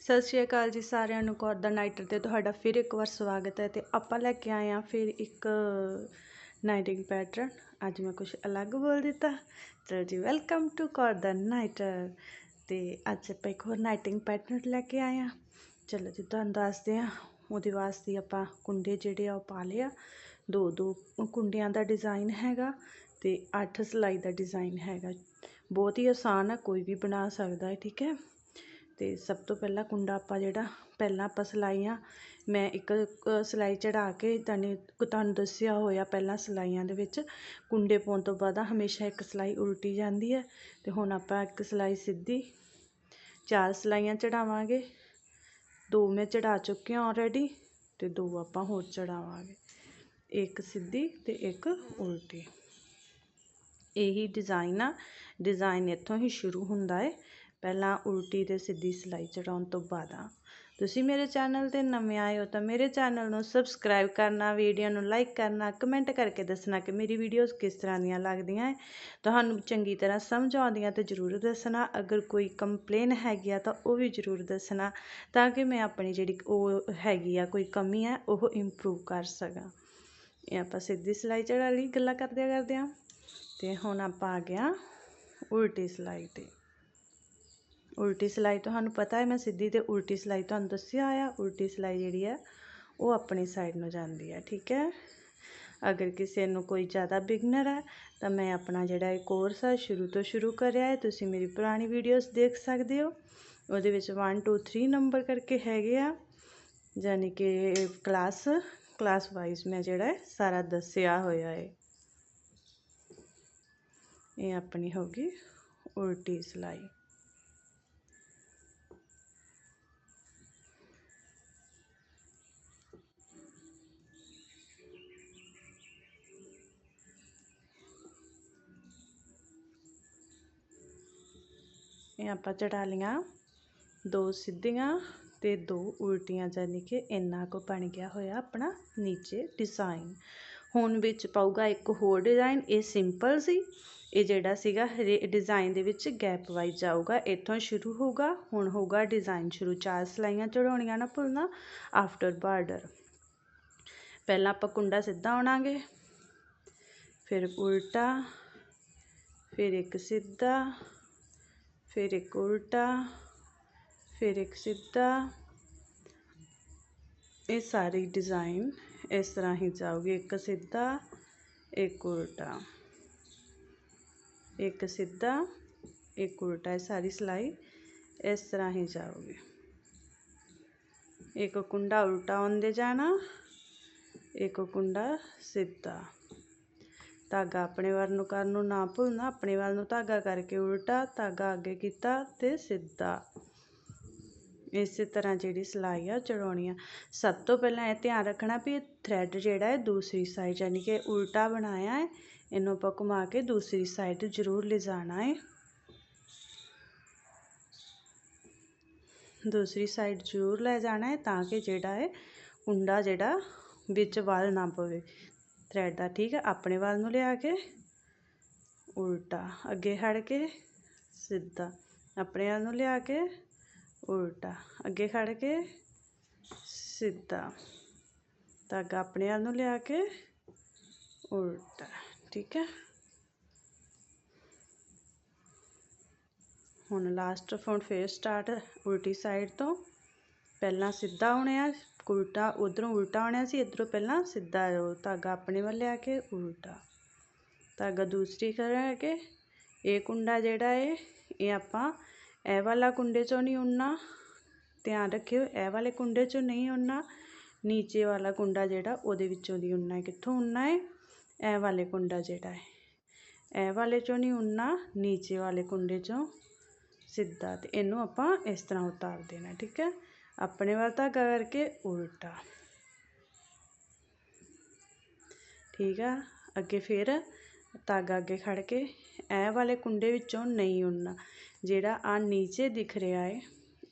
ਸਤਿ ਸ਼੍ਰੀ ਅਕਾਲ ਜੀ ਸਾਰਿਆਂ ਨੂੰ ਕੌਰ ਦਾ ਨਾਈਟਰ ਤੇ ਤੁਹਾਡਾ ਫਿਰ ਇੱਕ ਵਾਰ ਸਵਾਗਤ ਹੈ ਤੇ ਆਪਾਂ ਲੈ ਕੇ ਆਏ ਆ ਫਿਰ ਇੱਕ ਨਾਈਟਿੰਗ ਪੈਟਰਨ। ਅੱਜ ਮੈਂ ਕੁਝ ਅਲੱਗ ਬੋਲ ਦਿੱਤਾ। ਚਲੋ ਜੀ ਵੈਲਕਮ ਟੂ ਕੌਰ ਦਾ ਨਾਈਟਰ। ਤੇ ਅੱਜ ਆਪਾਂ ਇੱਕ ਹੋਰ ਨਾਈਟਿੰਗ ਪੈਟਰਨ ਲੈ ਕੇ ਆਏ ਆ ਚਲੋ ਜੀ, ਤੁਹਾਨੂੰ ਦੱਸਦੇ ਆ ਉਹਦੇ ਵਾਸਤੇ ਆਪਾਂ ਕੁੰਡੇ ਜਿਹੜੇ ਆ ਉਹ ਪਾ ਲਿਆ ਦੋ ਦੋ ਕੁੰਡਿਆਂ ਦਾ ਡਿਜ਼ਾਈਨ ਹੈਗਾ ਤੇ 8 ਸਲਾਈ ਦਾ ਡਿਜ਼ਾਈਨ ਹੈਗਾ। ਬਹੁਤ ਹੀ ਆਸਾਨ ਆ, ਕੋਈ ਵੀ ਬਣਾ ਸਕਦਾ ਹੈ, ਠੀਕ ਹੈ। ਅਤੇ ਸਭ ਤੋਂ ਪਹਿਲਾਂ ਕੁੰਡਾ ਆਪਾਂ ਜਿਹੜਾ ਪਹਿਲਾਂ ਆਪਾਂ ਸਲਾਈਆਂ, ਮੈਂ ਇੱਕ ਸਿਲਾਈ ਚੜ੍ਹਾ ਕੇ ਤੁਹਾਨੂੰ ਤੁਹਾਨੂੰ ਦੱਸਿਆ ਹੋਇਆ ਪਹਿਲਾਂ ਸਿਲਾਈਆਂ ਦੇ ਵਿੱਚ, ਕੁੰਡੇ ਪਾਉਣ ਤੋਂ ਬਾਅਦ ਹਮੇਸ਼ਾ ਇੱਕ ਸਿਲਾਈ ਉਲਟੀ ਜਾਂਦੀ ਹੈ ਅਤੇ ਹੁਣ ਆਪਾਂ ਇੱਕ ਸਿਲਾਈ ਸਿੱਧੀ, ਚਾਰ ਸਿਲਾਈਆਂ ਚੜਾਵਾਂਗੇ, ਦੋ ਮੈਂ ਚੜਾ ਚੁੱਕੀ ਹਾਂ ਆਲਰੇਡੀ ਤੇ ਦੋ ਆਪਾਂ ਹੋਰ ਚੜਾਵਾਂਗੇ, ਇੱਕ ਸਿੱਧੀ ਅਤੇ ਇੱਕ ਉਲਟੀ। ਇਹੀ ਡਿਜ਼ਾਈਨ ਆ ਡਿਜ਼ਾਈਨ ਇੱਥੋਂ ਹੀ ਸ਼ੁਰੂ ਹੁੰਦਾ ਹੈ। ਪਹਿਲਾਂ ਉਲਟੀ ਅਤੇ ਸਿੱਧੀ ਸਿਲਾਈ ਚੜਾਉਣ ਤੋਂ ਬਾਅਦ ਆ ਤੁਸੀਂ ਮੇਰੇ ਚੈਨਲ ਤੇ ਨਵੇਂ ਆਏ ਹੋ ਤਾਂ ਮੇਰੇ ਚੈਨਲ ਨੂੰ ਸਬਸਕ੍ਰਾਈਬ ਕਰਨਾ ਵੀਡੀਓ ਨੂੰ ਲਾਈਕ ਕਰਨਾ ਕਮੈਂਟ ਕਰਕੇ ਦੱਸਣਾ ਕਿ ਮੇਰੀ ਵੀਡੀਓਜ਼ ਕਿਸ ਤਰ੍ਹਾਂ ਦੀਆਂ ਲੱਗਦੀਆਂ ਹੈ ਤੁਹਾਨੂੰ ਚੰਗੀ ਤਰ੍ਹਾਂ ਸਮਝ ਆਉਂਦੀਆਂ ਤਾਂ ਜ਼ਰੂਰ ਦੱਸਣਾ। ਅਗਰ ਕੋਈ ਕੰਪਲੇਨ ਹੈਗੀ ਆ ਤਾਂ ਉਹ ਵੀ ਜ਼ਰੂਰ ਦੱਸਣਾ ਤਾਂ ਕਿ ਮੈਂ ਆਪਣੀ ਜਿਹੜੀ ਉਹ ਹੈਗੀ ਆ ਕੋਈ ਕਮੀ ਹੈ ਉਹ ਇੰਪਰੂਵ ਕਰ ਸਕਾਂ। ਇਹ ਆਪਾਂ ਸਿੱਧੀ ਸਿਲਾਈ ਚੜਾ ਲਈ ਗੱਲਾਂ ਕਰਦਿਆਂ ਕਰਦਿਆਂ ਤੇ ਹੁਣ ਆਪਾਂ ਆ ਗਿਆ ਉਲਟੀ ਸਿਲਾਈ ਤੇ। ਉਲਟੀ ਸਿਲਾਈ ਤੁਹਾਨੂੰ ਪਤਾ ਹੈ, ਮੈਂ ਸਿੱਧੀ ਤੇ ਉਲਟੀ ਸਿਲਾਈ ਤੁਹਾਨੂੰ ਦੱਸਿਆ ਆ, ਉਲਟੀ ਸਿਲਾਈ ਜਿਹੜੀ ਹੈ, ਉਹ ਆਪਣੀ ਸਾਈਡ ਨੂੰ ਜਾਂਦੀ ਹੈ, ਠੀਕ ਹੈ? ਅਗਰ ਕਿਸੇ ਨੂੰ ਕੋਈ ਜ਼ਿਆਦਾ ਬਿਗਨਰ ਹੈ, ਤਾਂ ਮੈਂ ਆਪਣਾ ਜਿਹੜਾ ਇਹ ਕੋਰਸ ਹੈ ਸ਼ੁਰੂ ਤੋਂ ਸ਼ੁਰੂ ਕਰਿਆ ਹੈ, ਤੁਸੀਂ ਮੇਰੀ ਪੁਰਾਣੀ ਵੀਡੀਓਜ਼ ਦੇਖ ਸਕਦੇ ਹੋ। ਉਹਦੇ ਵਿੱਚ 1 2 3 ਨੰਬਰ ਕਰਕੇ ਹੈਗੇ ਆ ਯਾਨੀ ਕਿ ਕਲਾਸ ਕਲਾਸ ਵਾਈਜ਼ ਮੈਂ ਜਿਹੜਾ ਸਾਰਾ ਦੱਸਿਆ ਹੋਇਆ ਹੈ। ਇਹ ਆਪਣੀ ਹੋ ਗਈ ਉਲਟੀ ਸਿਲਾਈ। ਆਪਾਂ ਚੜਾ ਲੀਆਂ ਦੋ ਸਿੱਧੀਆਂ ਤੇ ਦੋ ਉਲਟੀਆਂ ਜਾਨੀ ਕਿ ਇੰਨਾ ਕੁ ਬਣ ਗਿਆ ਹੋਇਆ ਆਪਣਾ ਨੀਚੇ ਡਿਜ਼ਾਈਨ ਹੁਣ ਵਿੱਚ ਪਾਊਗਾ ਇੱਕ ਹੋਰ ਡਿਜ਼ਾਈਨ ਇਹ ਸਿੰਪਲ ਸੀ। ਇਹ ਜਿਹੜਾ ਸੀਗਾ ਡਿਜ਼ਾਈਨ ਦੇ ਵਿੱਚ ਗੈਪ ਵਾਈਜ਼ ਜਾਊਗਾ। ਇੱਥੋਂ ਸ਼ੁਰੂ ਹੋਊਗਾ, ਹੁਣ ਹੋਊਗਾ ਡਿਜ਼ਾਈਨ ਸ਼ੁਰੂ। ਚਾਰ ਸਲਾਈਆਂ ਚੜਾਉਣੀਆਂ ਨਾ ਭੁੱਲਣਾ ਆਫਟਰ ਬਾਰਡਰ ਪਹਿਲਾਂ ਆਪਾਂ ਕੁੰਡਾ ਸਿੱਧਾ ਆਉਣਾਗੇ, ਫਿਰ ਉਲਟਾ, ਫਿਰ ਇੱਕ ਸਿੱਧਾ ਫਿਰ ਇੱਕ ਉਲਟਾ, ਫਿਰ ਇੱਕ ਸਿੱਧਾ। ਇਹ ਸਾਰੀ ਡਿਜ਼ਾਈਨ ਇਸ ਤਰ੍ਹਾਂ ਹੀ ਜਾਊਗੀ। ਇੱਕ ਸਿੱਧਾ, ਇੱਕ ਉਲਟਾ। ਇੱਕ ਸਿੱਧਾ, ਇੱਕ ਉਲਟਾ। ਇਹ ਸਾਰੀ ਸਿਲਾਈ ਇਸ ਤਰ੍ਹਾਂ ਹੀ ਜਾਊਗੀ। ਇੱਕ ਕੁੰਡਾ ਉਲਟਾ ਆਉਂਦੇ ਜਾਣਾ, ਇੱਕ ਕੁੰਡਾ ਸਿੱਧਾ। ਧਾਗਾ ਆਪਣੇ ਵੱਲ ਨੂੰ ਕਰਨ ਨੂੰ ਨਾ ਭੁੱਲਣਾ, ਆਪਣੇ ਵੱਲ ਨੂੰ ਧਾਗਾ ਕਰਕੇ ਉਲਟਾ, ਧਾਗਾ ਅੱਗੇ ਕੀਤਾ ਤੇ ਸਿੱਧਾ। ਇਸੇ ਤਰ੍ਹਾਂ ਜਿਹੜੀ ਸਿਲਾਈ ਆ ਚੜਾਉਣੀ ਆ। ਸਭ ਤੋਂ ਪਹਿਲਾਂ ਇਹ ਧਿਆਨ ਰੱਖਣਾ ਵੀ ਥਰੈਡ ਜਿਹੜਾ ਹੈ ਦੂਸਰੀ ਸਾਈਡ ਯਾਨੀ ਕਿ ਉਲਟਾ ਬਣਾਇਆ ਹੈ, ਇਹਨੂੰ ਆਪਾਂ ਘੁਮਾ ਕੇ ਦੂਸਰੀ ਸਾਈਡ ਜ਼ਰੂਰ ਲਿਜਾਣਾ ਹੈ। ਦੂਸਰੀ ਸਾਈਡ ਜ਼ਰੂਰ ਲੈ ਜਾਣਾ ਹੈ ਤਾਂ ਕਿ ਜਿਹੜਾ ਹੈ ਕੁੰਡਾ ਜਿਹੜਾ ਵਿੱਚ ਵੱਲ ਨਾ ਪਵੇ। ਥਰੈਡ ਦਾ, ਠੀਕ ਹੈ? ਆਪਣੇ ਵੱਲ ਨੂੰ ਲਿਆ ਕੇ ਉਲਟਾ, ਅੱਗੇ ਖੜ ਕੇ ਸਿੱਧਾ, ਆਪਣੇ ਵੱਲ ਨੂੰ ਲਿਆ ਕੇ ਉਲਟਾ, ਅੱਗੇ ਖੜ ਕੇ ਸਿੱਧਾ ਧਾਗਾ ਆਪਣੇ ਵੱਲ ਨੂੰ ਲਿਆ ਕੇ ਉਲਟਾ, ਠੀਕ ਹੈ? ਹੁਣ ਲਾਸਟ ਹੁਣ ਫੇਰ ਸਟਾਰਟ ਉਲਟੀ ਸਾਈਡ ਤੋਂ ਪਹਿਲਾਂ ਸਿੱਧਾ ਆਉਣਾ ਉਲਟਾ, ਉਧਰੋਂ ਉਲਟਾ ਆਉਣਾ ਸੀ, ਇਧਰੋਂ ਪਹਿਲਾਂ ਸਿੱਧਾ ਉਹ ਧਾਗਾ ਆਪਣੇ ਵੱਲ ਲਿਆ ਕੇ ਉਲਟਾ। ਧਾਗਾ ਦੂਸਰੀ ਕਰਾਂਗੇ ਇਹ ਕੁੰਡਾ ਜਿਹੜਾ ਹੈ ਇਹ ਆਪਾਂ ਇਹ ਵਾਲਾ ਕੁੰਡੇ ਚੋਂ ਨਹੀਂ ਉਣਨਾ। ਧਿਆਨ ਰੱਖਿਓ, ਇਹ ਵਾਲੇ ਕੁੰਡੇ ਚੋਂ ਨਹੀਂ ਉਣਨਾ। ਨੀਚੇ ਵਾਲਾ ਕੁੰਡਾ ਜਿਹੜਾ, ਉਹਦੇ ਵਿੱਚੋਂ ਦੀ ਉਣਨਾ ਹੈ। ਕਿੱਥੋਂ ਉਣਨਾ ਹੈ ਇਹ ਵਾਲੇ ਕੁੰਡਾ ਜਿਹੜਾ ਹੈ ਇਹ ਵਾਲੇ ਚੋਂ ਨਹੀਂ ਉਣਨਾ, ਨੀਚੇ ਵਾਲੇ ਕੁੰਡੇ ਚੋਂ ਸਿੱਧਾ। ਤੇ ਇਹਨੂੰ ਆਪਾਂ ਇਸ ਤਰ੍ਹਾਂ ਉਤਾਰ ਦੇਣਾ, ਠੀਕ ਹੈ? ਆਪਣੇ ਵੱਲ ਧਾਗਾ ਕਰਕੇ ਉਲਟਾ। ਠੀਕ ਆ? ਅੱਗੇ ਫਿਰ ਧਾਗਾ ਅੱਗੇ ਖੜ ਕੇ, ਇਹ ਵਾਲੇ ਕੁੰਡੇ ਵਿੱਚੋਂ ਨਹੀਂ ਉਣਨਾ ਜਿਹੜਾ ਆ ਨੀਚੇ ਦਿਖ ਰਿਹਾ ਹੈ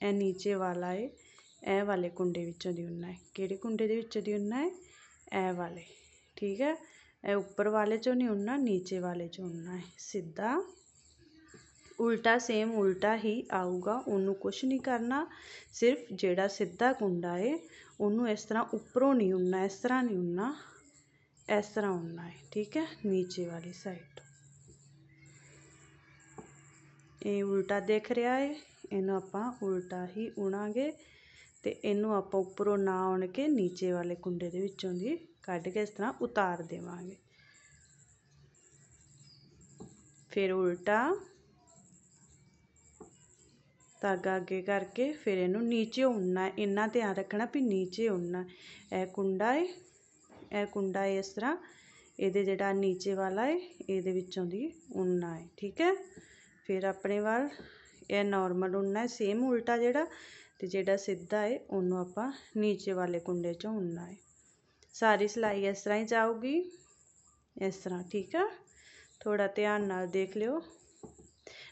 ਇਹ ਨੀਚੇ ਵਾਲਾ ਹੈ ਇਹ ਵਾਲੇ ਕੁੰਡੇ ਵਿੱਚੋਂ ਦੀ ਉਣਨਾ ਹੈ ਕਿਹੜੇ ਕੁੰਡੇ ਦੇ ਵਿੱਚੋਂ ਦੀ ਉਣਨਾ ਹੈ ਇਹ ਵਾਲੇ। ਠੀਕ ਹੈ ਇਹ ਉੱਪਰ ਵਾਲੇ ਚੋਂ ਨਹੀਂ ਉੜਨਾ ਨੀਚੇ ਵਾਲੇ ਚੋਂ ਉਣਨਾ ਹੈ ਸਿੱਧਾ ਉਲਟਾ ਸੇਮ ਉਲਟਾ ਹੀ ਆਊਗਾ, ਉਹਨੂੰ ਕੁਛ ਨਹੀਂ ਕਰਨਾ, ਸਿਰਫ ਜਿਹੜਾ ਸਿੱਧਾ ਕੁੰਡਾ ਏ, ਉਹਨੂੰ ਇਸ ਤਰ੍ਹਾਂ ਉੱਪਰੋਂ ਨਹੀਂ ਉਣਨਾ, ਇਸ ਤਰ੍ਹਾਂ ਨਹੀਂ ਉਣਨਾ, ਇਸ ਤਰ੍ਹਾਂ ਉਣਨਾ ਹੈ ਠੀਕ ਹੈ? ਨੀਚੇ ਵਾਲੀ ਸਾਈਡ ਇਹ ਉਲਟਾ ਦੇਖ ਰਿਹਾ ਹੈ ਇਹਨੂੰ ਆਪਾਂ ਉਲਟਾ ਹੀ ਉਣਾਂਗੇ ਤੇ ਇਹਨੂੰ ਆਪਾਂ ਉੱਪਰੋਂ ਨਾ ਉਣ ਕੇ ਨੀਚੇ ਵਾਲੇ ਕੁੰਡੇ ਦੇ ਵਿੱਚੋਂ ਦੀ ਕੱਢ ਕੇ ਇਸ ਤਰ੍ਹਾਂ ਉਤਾਰ ਦੇਵਾਂਗੇ। ਫਿਰ ਉਲਟਾ ਧਾਗਾ ਅੱਗੇ ਕਰਕੇ ਫਿਰ ਇਹਨੂੰ ਨੀਚੇ ਉਣਨਾ ਇੰਨਾ ਧਿਆਨ ਰੱਖਣਾ ਵੀ ਨੀਚੇ ਉਣਨਾ ਇਹ ਕੁੰਡਾ ਹੈ ਇਹ ਕੁੰਡਾ ਹੈ ਇਸ ਤਰ੍ਹਾਂ, ਇਹਦੇ ਜਿਹੜਾ ਨੀਚੇ ਵਾਲਾ ਹੈ ਇਹਦੇ ਵਿੱਚੋਂ ਦੀ ਉਣਨਾ ਹੈ ਠੀਕ ਹੈ? ਫਿਰ ਆਪਣੇ ਵੱਲ ਇਹ ਨਾਰਮਲ ਉਣਨਾ ਹੈ ਸੇਮ ਉਲਟਾ ਜਿਹੜਾ ਤੇ ਜਿਹੜਾ ਸਿੱਧਾ ਹੈ ਉਹਨੂੰ ਆਪਾਂ ਨੀਚੇ ਵਾਲੇ ਕੁੰਡੇ 'ਚੋਂ ਉਣਨਾ ਹੈ ਸਾਰੀ ਸਿਲਾਈ ਇਸ ਤਰ੍ਹਾਂ ਹੀ ਜਾਊਗੀ, ਇਸ ਤਰ੍ਹਾਂ, ਠੀਕ ਆ? ਥੋੜਾ ਧਿਆਨ ਨਾਲ ਦੇਖ ਲਿਓ।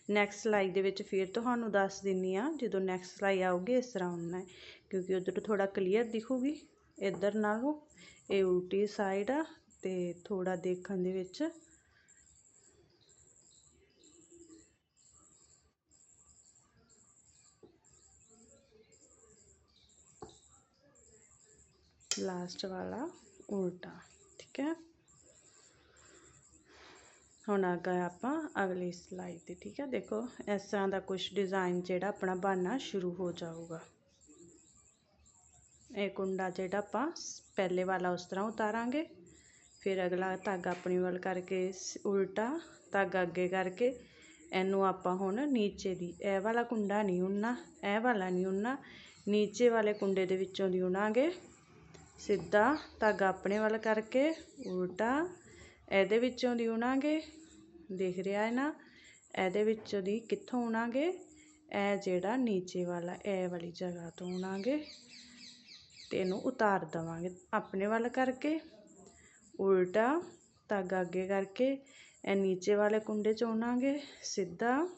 ਨੈਕਸਟ ਸਿਲਾਈ ਦੇ ਵਿੱਚ ਫਿਰ ਤੁਹਾਨੂੰ ਦੱਸ ਦਿੰਨੀ ਆ ਜਦੋਂ ਨੈਕਸਟ ਸਿਲਾਈ ਆਉਗੀ ਇਸ ਤਰ੍ਹਾਂ ਉਣਨਾ ਹੈ, ਕਿਉਂਕਿ ਉਧਰ ਥੋੜਾ ਕਲੀਅਰ ਦਿਖੂਗੀ, ਇੱਧਰ ਨਾਲੋਂ ਇਹ ਉਲਟੀ ਸਾਈਡ ਆ ਤੇ ਥੋੜਾ ਦੇਖਣ ਦੇ ਵਿੱਚ। ਲਾਸਟ ਵਾਲਾ ਉਲਟਾ, ਠੀਕ ਹੈ? ਹੁਣ ਆ ਗਏ ਆਪਾਂ ਅਗਲੀ ਸਲਾਈ ਤੇ, ਠੀਕ ਹੈ ਦੇਖੋ, ਇਸ ਤਰ੍ਹਾਂ ਦਾ ਕੁਝ ਡਿਜ਼ਾਈਨ ਜਿਹੜਾ ਆਪਣਾ ਬਣਨਾ ਸ਼ੁਰੂ ਹੋ ਜਾਊਗਾ। ਇਹ ਕੁੰਡਾ ਜਿਹੜਾ ਆਪਾਂ ਪਹਿਲੇ ਵਾਲਾ ਉਸ ਤਰ੍ਹਾਂ ਉਤਾਰਾਂਗੇ, ਫਿਰ ਅਗਲਾ ਧਾਗਾ ਆਪਣੀ ਵੱਲ ਕਰਕੇ ਉਲਟਾ ਧਾਗਾ ਅੱਗੇ ਕਰਕੇ, ਇਹਨੂੰ ਆਪਾਂ ਹੁਣ ਨੀਚੇ ਦੀ, ਇਹ ਵਾਲਾ ਕੁੰਡਾ ਨਹੀਂ ਉਣਨਾ, ਇਹ ਵਾਲਾ ਨਹੀਂ ਉਣਨਾ, ਨੀਚੇ ਵਾਲੇ ਕੁੰਡੇ ਦੇ ਵਿੱਚੋਂ ਦੀ ਉਣਾਂਗੇ। ਸਿੱਧਾ ਧਾਗਾ ਆਪਣੇ ਵੱਲ ਕਰਕੇ, ਉਲਟਾ ਇਹਦੇ ਵਿੱਚੋਂ ਦੀ ਉਣਾਂਗੇ। ਦਿਖ ਰਿਹਾ ਹੈ ਨਾ, ਇਹਦੇ ਵਿੱਚੋਂ ਦੀ ਕਿੱਥੋਂ ਉਣਾਂਗੇ? ਇਹ ਜਿਹੜਾ ਨੀਚੇ ਵਾਲਾ, ਇਹ ਵਾਲੀ ਜਗ੍ਹਾ ਤੋਂ ਉਣਾਂਗੇ ਤੇ ਇਹਨੂੰ ਉਤਾਰ ਦਵਾਂਗੇ ਆਪਣੇ ਵੱਲ ਕਰਕੇ। ਉਲਟਾ ਧਾਗਾ ਅੱਗੇ ਕਰਕੇ ਇਹ ਨੀਚੇ ਵਾਲੇ ਕੁੰਡੇ ਚ ਉਣਾਂਗੇ, ਸਿੱਧਾ।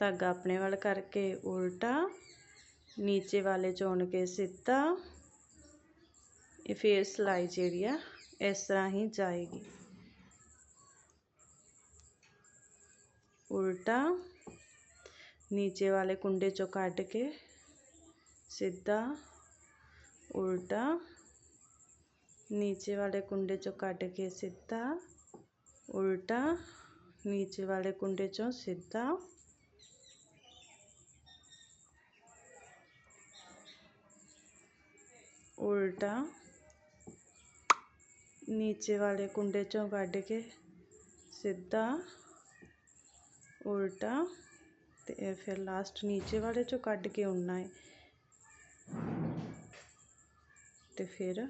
ਧਾਗਾ ਆਪਣੇ ਵੱਲ ਕਰਕੇ ਉਲਟਾ, ਨੀਚੇ ਵਾਲੇ ਚੋਣ ਕੇ ਸਿੱਧਾ। ਫੇਰ ਸਿਲਾਈ ਜਿਹੜੀ ਆ ਇਸ ਤਰ੍ਹਾਂ ਹੀ ਜਾਏਗੀ ਉਲਟਾ ਨੀਚੇ ਵਾਲੇ ਕੁੰਡੇ ਚੋਂ ਕੱਢ ਕੇ ਸਿੱਧਾ ਉਲਟਾ ਨੀਚੇ ਵਾਲੇ ਕੁੰਡੇ ਚੋਂ ਕੱਢ ਕੇ ਸਿੱਧਾ ਉਲਟਾ ਨੀਚੇ ਵਾਲੇ ਕੁੰਡੇ ਚੋਂ ਸਿੱਧਾ ਉਲਟਾ ਨੀਚੇ ਵਾਲੇ ਕੁੰਡੇ ਚੋਂ ਕੱਢ ਕੇ ਸਿੱਧਾ ਉਲਟਾ ਤੇ ਇਹ ਫਿਰ ਲਾਸਟ ਨੀਚੇ ਵਾਲੇ ਚੋਂ ਕੱਢ ਕੇ ਉਣਨਾ ਹੈ ਤੇ ਫਿਰ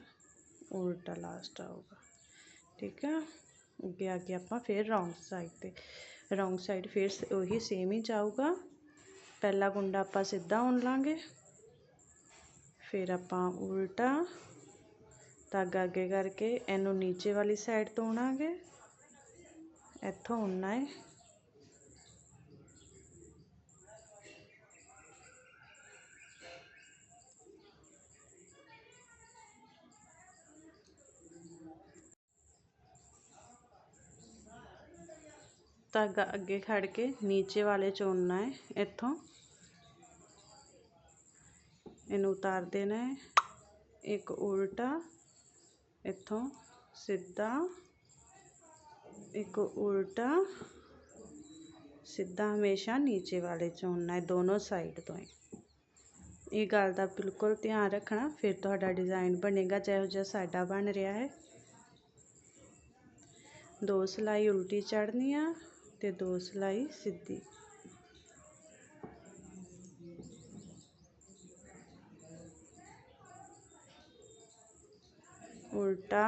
ਉਲਟਾ ਲਾਸਟ ਆਊਗਾ ਠੀਕ ਹੈ ਅੱਗੇ ਅੱਗੇ ਆਪਾਂ ਫਿਰ ਰੌਂਗ ਸਾਈਡ ਤੇ ਰੌਂਗ ਸਾਈਡ ਫਿਰ ਉਹੀ ਸੇਮ ਹੀ ਜਾਊਗਾ ਪਹਿਲਾ ਕੁੰਡਾ ਆਪਾਂ ਸਿੱਧਾ ਉਣ ਲਾਂਗੇ ਫਿਰ ਆਪਾਂ ਉਲਟਾ ਧਾਗਾ ਅੱਗੇ ਕਰਕੇ ਇਹਨੂੰ ਨੀਚੇ ਵਾਲੀ ਸਾਈਡ ਤੋਂ ਉਣਾਂਗੇ। ਇੱਥੋਂ ਉਣਨਾ ਹੈ ਧਾਗਾ ਅੱਗੇ ਖੜ ਕੇ ਨੀਚੇ ਵਾਲੇ ਚ ਉਣਨਾ ਹੈ ਇੱਥੋਂ। ਇਹਨੂੰ ਉਤਾਰ ਦੇਣਾ ਹੈ ਇੱਕ ਉਲਟਾ। ਇੱਥੋਂ ਸਿੱਧਾ ਇੱਕ ਉਲਟਾ ਸਿੱਧਾ ਹਮੇਸ਼ਾ ਨੀਚੇ ਵਾਲੇ ਚ ਹੋਣਾ ਹੈ ਦੋਨੋਂ ਸਾਈਡ ਤੋਂ ਹੀ। ਇਹ ਗੱਲ ਦਾ ਬਿਲਕੁਲ ਧਿਆਨ ਰੱਖਣਾ, ਫਿਰ ਤੁਹਾਡਾ ਡਿਜ਼ਾਈਨ ਬਣੇਗਾ, ਜਿਹੋ ਜਿਹਾ ਸਾਡਾ ਬਣ ਰਿਹਾ ਹੈ। ਦੋ ਸਲਾਈ ਉਲਟੀ ਚੜਨੀ ਆ ਤੇ ਦੋ ਸਲਾਈ ਸਿੱਧੀ। उल्टा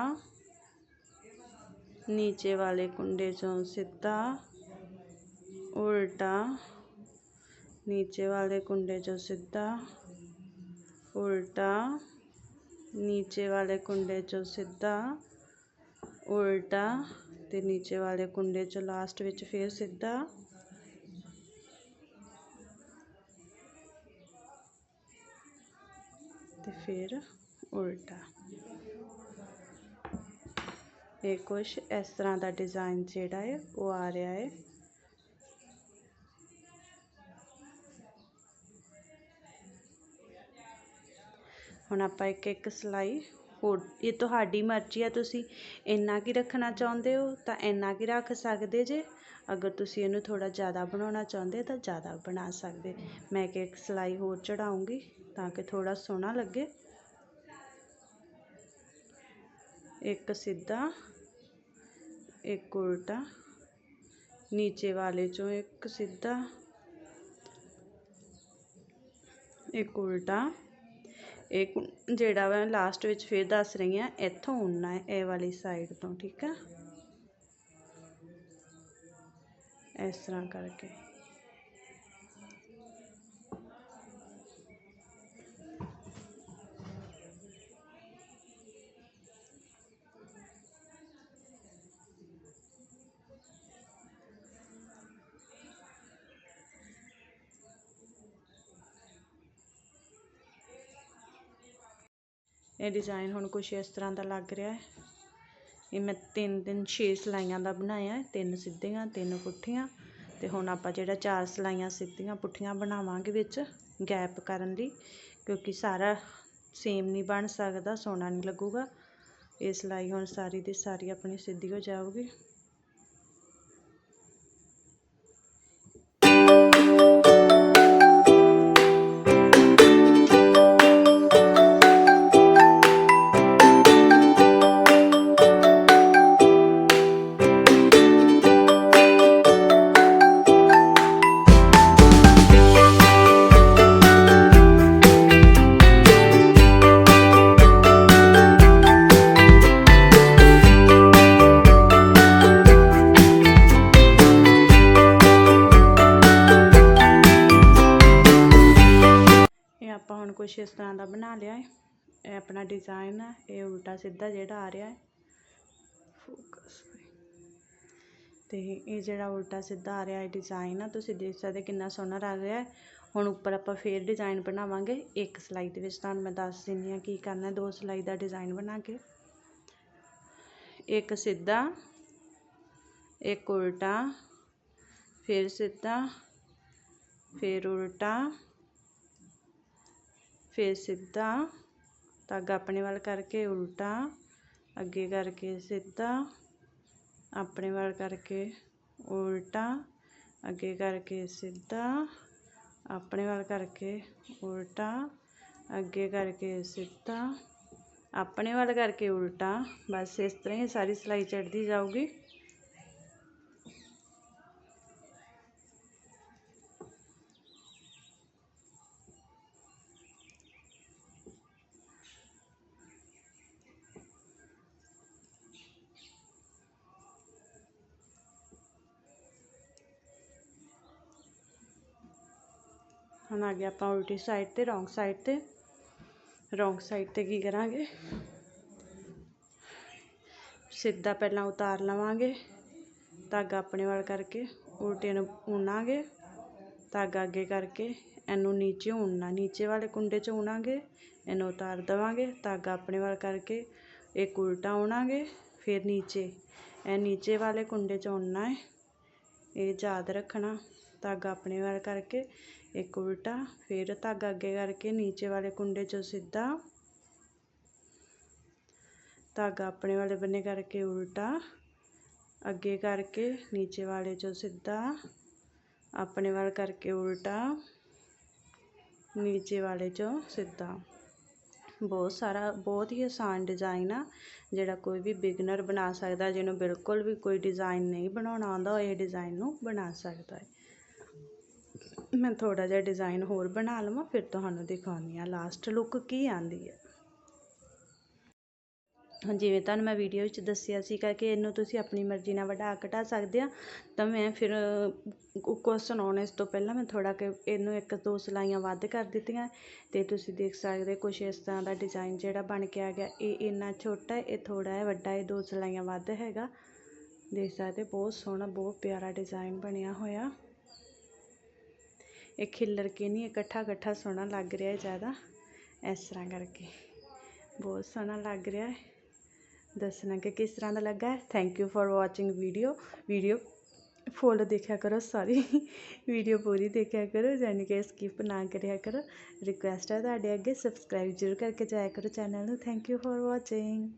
नीचे वाले कुंडे चों सीधा उल्टा नीचे वाले कुंडे चों सीधा उल्टा नीचे वाले कुंडे चों सीधा उल्टा ते नीचे वाले कुंडे चों लास्ट विच फिर सीधा ते फिर उल्टा ਇਹ ਕੁਛ ਇਸ ਤਰ੍ਹਾਂ ਦਾ ਡਿਜ਼ਾਈਨ ਜਿਹੜਾ ਹੈ, ਉਹ ਆ ਰਿਹਾ ਹੈ। ਹੁਣ ਆਪਾਂ ਇੱਕ ਇੱਕ ਸਿਲਾਈ ਹੋਰ, ਇਹ ਤੁਹਾਡੀ ਮਰਜ਼ੀ ਆ ਤੁਸੀਂ ਇੰਨਾ ਕੀ ਰੱਖਣਾ ਚਾਹੁੰਦੇ ਹੋ, ਤਾਂ ਇੰਨਾ ਕੀ ਰੱਖ ਸਕਦੇ ਜੇ? ਅਗਰ ਤੁਸੀਂ ਇਹਨੂੰ ਥੋੜਾ ਜ਼ਿਆਦਾ ਬਣਾਉਣਾ ਚਾਹੁੰਦੇ ਤਾਂ ਜ਼ਿਆਦਾ ਬਣਾ ਸਕਦੇ। ਮੈਂ ਇੱਕ ਇੱਕ ਸਿਲਾਈ ਹੋਰ ਚੜਾਉਂਗੀ ਤਾਂ ਕਿ ਥੋੜਾ ਸੋਹਣਾ ਲੱਗੇ। ਇੱਕ ਸਿੱਧਾ ਇੱਕ ਉਲਟਾ, ਨੀਚੇ ਵਾਲੇ ਚੋਂ ਇੱਕ ਸਿੱਧਾ, ਇੱਕ ਉਲਟਾ। ਇੱਕ ਜਿਹੜਾ ਵਾ ਲਾਸਟ ਵਿੱਚ ਫਿਰ ਦੱਸ ਰਹੀ ਹਾਂ, ਇੱਥੋਂ ਉਣਨਾ ਹੈ, ਇਹ ਵਾਲੀ ਸਾਈਡ ਤੋਂ, ਠੀਕ ਆ? ਇਸ ਤਰ੍ਹਾਂ ਕਰਕੇ। ਇਹ ਡਿਜ਼ਾਈਨ ਹੁਣ ਕੁਛ ਇਸ ਤਰ੍ਹਾਂ ਦਾ ਲੱਗ ਰਿਹਾ ਹੈ। ਇਹ ਮੈਂ ਤਿੰਨ ਤਿੰਨ ਛੇ ਸਲਾਈਆਂ ਦਾ ਬਣਾਇਆ ਤਿੰਨ ਸਿੱਧੀਆਂ, ਤਿੰਨ ਪੁੱਠੀਆਂ ਤੇ ਹੁਣ ਆਪਾਂ ਜਿਹੜਾ ਚਾਰ ਸਲਾਈਆਂ ਸਿੱਧੀਆਂ ਪੁੱਠੀਆਂ ਬਣਾਵਾਂਗੇ ਵਿੱਚ ਗੈਪ ਕਰਨ ਲਈ ਕਿਉਂਕਿ ਸਾਰਾ ਸੇਮ ਨਹੀਂ ਬਣ ਸਕਦਾ, ਸੋਹਣਾ ਨਹੀਂ ਲੱਗੂਗਾ। ਇਹ ਸਲਾਈ ਹੁਣ ਸਾਰੀ ਦੀ ਸਾਰੀ ਆਪਣੀ ਸਿੱਧੀ ਹੋ ਜਾਊਗੀ। ਡਿਜ਼ਾਈਨ ਹੈ, ਇਹ ਉਲਟਾ ਸਿੱਧਾ ਜਿਹੜਾ ਆ ਰਿਹਾ ਹੈ। ਫੋਕਸ ਤੇ ਇਹ ਜਿਹੜਾ ਉਲਟਾ ਸਿੱਧਾ ਆ ਰਿਹਾ ਹੈ ਡਿਜ਼ਾਈਨ ਆ। ਤੁਸੀਂ ਦੇਖ ਸਕਦੇ ਕਿੰਨਾ ਸੋਹਣਾ ਲੱਗ ਰਿਹਾ ਹੈ। ਹੁਣ ਉੱਪਰ ਆਪਾਂ ਫੇਰ ਡਿਜ਼ਾਈਨ ਬਣਾਵਾਂਗੇ। ਇੱਕ ਸਲਾਈ ਦੇ ਵਿੱਚ ਤੁਹਾਨੂੰ ਮੈਂ ਦੱਸ ਦਿੰਦੀ ਹਾਂ ਕੀ ਕਰਨਾ ਦੋ ਸਲਾਈ ਦਾ ਡਿਜ਼ਾਈਨ ਬਣਾ ਕੇ। ਇੱਕ ਸਿੱਧਾ, ਇੱਕ ਉਲਟਾ, ਫਿਰ ਸਿੱਧਾ, ਫਿਰ ਉਲਟਾ, ਫਿਰ ਸਿੱਧਾ। ਧਾਗਾ ਆਪਣੇ ਵੱਲ ਕਰਕੇ ਉਲਟਾ ਅੱਗੇ ਕਰਕੇ ਸਿੱਧਾ ਆਪਣੇ ਵੱਲ ਕਰਕੇ ਉਲਟਾ ਅੱਗੇ ਕਰਕੇ ਸਿੱਧਾ ਆਪਣੇ ਵੱਲ ਕਰਕੇ ਉਲਟਾ ਅੱਗੇ ਕਰਕੇ ਸਿੱਧਾ ਆਪਣੇ ਵੱਲ ਕਰਕੇ ਉਲਟਾ ਬਸ ਇਸ ਤਰ੍ਹਾਂ ਹੀ ਸਾਰੀ ਸਿਲਾਈ ਚੜਦੀ ਜਾਊਗੀ ਹੁਣ ਆ ਗਿਆ ਆਪਾਂ ਉਲਟੀ ਸਾਈਡ ਤੇ ਰੋਂਗ ਸਾਈਡ ਤੇ। ਰੋਂਗ ਸਾਈਡ ਤੇ ਕੀ ਕਰਾਂਗੇ? ਸਿੱਧਾ ਪਹਿਲਾਂ ਉਤਾਰ ਲਵਾਂਗੇ। ਧਾਗਾ ਆਪਣੇ ਵੱਲ ਕਰਕੇ ਉਲਟੇ ਨੂੰ ਉਣਾਂਗੇ। ਧਾਗਾ ਅੱਗੇ ਕਰਕੇ ਇਹਨੂੰ ਨੀਚੇ ਉਣਨਾ। ਨੀਚੇ ਵਾਲੇ ਕੁੰਡੇ 'ਚ ਉਣਾਂਗੇ, ਇਹਨੂੰ ਉਤਾਰ ਦੇਵਾਂਗੇ। ਧਾਗਾ ਆਪਣੇ ਵੱਲ ਕਰਕੇ ਇੱਕ ਉਲਟਾ ਉਣਾਂਗੇ, ਫਿਰ ਨੀਚੇ। ਇਹ ਨੀਚੇ ਵਾਲੇ ਕੁੰਡੇ 'ਚ ਉਣਨਾ ਹੈ। ਇਹ ਯਾਦ ਰੱਖਣਾ। ਧਾਗਾ ਆਪਣੇ ਵੱਲ ਕਰਕੇ ਇੱਕ ਉਲਟਾ, ਫਿਰ ਧਾਗਾ ਅੱਗੇ ਕਰਕੇ ਨੀਚੇ ਵਾਲੇ ਕੁੰਡੇ 'ਚੋਂ ਸਿੱਧਾ ਧਾਗਾ ਆਪਣੇ ਵਾਲੇ ਬੰਨੇ ਕਰਕੇ ਉਲਟਾ, ਅੱਗੇ ਕਰਕੇ ਨੀਚੇ ਵਾਲੇ 'ਚੋਂ ਸਿੱਧਾ, ਆਪਣੇ ਵੱਲ ਕਰਕੇ ਉਲਟਾ, ਨੀਚੇ ਵਾਲੇ 'ਚੋਂ ਸਿੱਧਾ। ਬਹੁਤ ਸਾਰਾ, ਬਹੁਤ ਹੀ ਆਸਾਨ ਡਿਜ਼ਾਈਨ ਆ, ਜਿਹੜਾ ਕੋਈ ਵੀ ਬਿਗਨਰ ਬਣਾ ਸਕਦਾ, ਜਿਹਨੂੰ ਬਿਲਕੁਲ ਵੀ ਕੋਈ ਡਿਜ਼ਾਈਨ ਨਹੀਂ ਬਣਾਉਣਾ ਆਉਂਦਾ, ਉਹ ਇਹ ਡਿਜ਼ਾਈਨ ਨੂੰ ਬਣਾ ਸਕਦਾ ਹੈ। ਮੈਂ ਥੋੜ੍ਹਾ ਜਿਹਾ ਡਿਜ਼ਾਈਨ ਹੋਰ ਬਣਾ ਲਵਾਂ, ਫਿਰ ਤੁਹਾਨੂੰ ਦਿਖਾਉਂਦੀ ਹਾਂ ਲਾਸਟ ਲੁੱਕ ਕੀ ਆਂਦੀ ਹੈ। ਜਿਵੇਂ ਤੁਹਾਨੂੰ ਮੈਂ ਵੀਡੀਓ ਵਿੱਚ ਦੱਸਿਆ ਸੀਗਾ ਕਿ ਇਹਨੂੰ ਤੁਸੀਂ ਆਪਣੀ ਮਰਜ਼ੀ ਨਾਲ ਵਧਾ ਘਟਾ ਸਕਦੇ ਆ, ਤਾਂ ਮੈਂ ਫਿਰ ਕੁਐਸਚਨ ਆਉਣ ਇਸ ਤੋਂ ਪਹਿਲਾਂ ਮੈਂ ਥੋੜਾ ਕਿ ਇਹਨੂੰ ਇੱਕ ਦੋ ਸਲਾਈਆਂ ਵੱਧ ਕਰ ਦਿੱਤੀਆਂ, ਤੇ ਤੁਸੀਂ ਦੇਖ ਸਕਦੇ ਕੁਝ ਇਸ ਤਰ੍ਹਾਂ ਦਾ ਡਿਜ਼ਾਈਨ ਜਿਹੜਾ ਬਣ ਕੇ ਆ ਗਿਆ। ਇਹ ਇੰਨਾ ਛੋਟਾ ਹੈ, ਇਹ ਥੋੜਾ ਹੈ ਵੱਡਾ ਹੈ ਦੋ ਸਲਾਈਆਂ ਵੱਧ ਹੈਗਾ। ਦੇਖ ਸਕਦੇ ਬਹੁਤ ਸੋਹਣਾ, ਬਹੁਤ ਪਿਆਰਾ ਡਿਜ਼ਾਈਨ ਬਣਿਆ ਹੋਇਆ। ਇਹ ਖਿੱਲਰ ਕੇ ਨਹੀਂ ਇਕੱਠਾ ਇਕੱਠਾ ਸੋਹਣਾ ਲੱਗ ਰਿਹਾ ਹੈ ਜ਼ਿਆਦਾ, ਇਸ ਤਰ੍ਹਾਂ ਕਰਕੇ। ਬਹੁਤ ਸੋਹਣਾ ਲੱਗ ਰਿਹਾ ਹੈ। ਦੱਸਣਾ ਕਿ ਕਿਸ ਤਰ੍ਹਾਂ ਦਾ ਲੱਗਾ ਹੈ। Thank you for watching video video full ਦੇਖਿਆ ਕਰੋ ਸਾਰੀ ਵੀਡੀਓ ਪੂਰੀ ਦੇਖਿਆ ਕਰੋ ਯਾਨੀ ਕਿ ਸਕਿਪ ਨਾ ਕਰਿਆ ਕਰੋ। ਰਿਕੁਐਸਟ ਹੈ ਤੁਹਾਡੇ ਅੱਗੇ ਸਬਸਕ੍ਰਾਈਬ ਜ਼ਰੂਰ ਕਰਕੇ ਜਾਇਆ ਕਰੋ ਚੈਨਲ ਨੂੰ। Thank you for watching